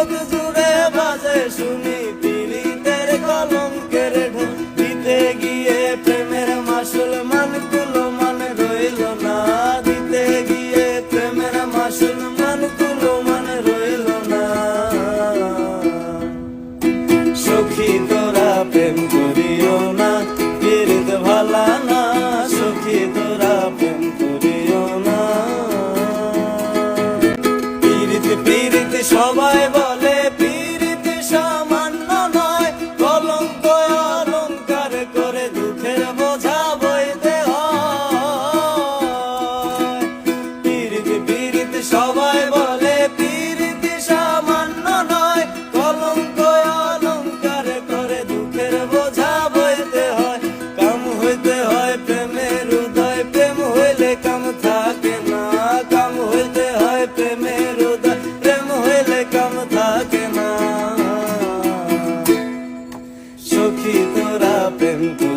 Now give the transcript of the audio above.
বুক জুড়ে বাজে শুনি পিড়িতের কলঙ্কের ঢোল। দিতে গিয়ে প্রেমের মাসুল মান কুলো মান রইল না। দিতে গিয়ে প্রেমের মাসুল মান কুলো মান রইল না। সখী তোরা প্রেম করিও না, পিড়িত ভালা না। সখী তোরা প্রেম করিও না। পিড়িত পিড়িত সব repente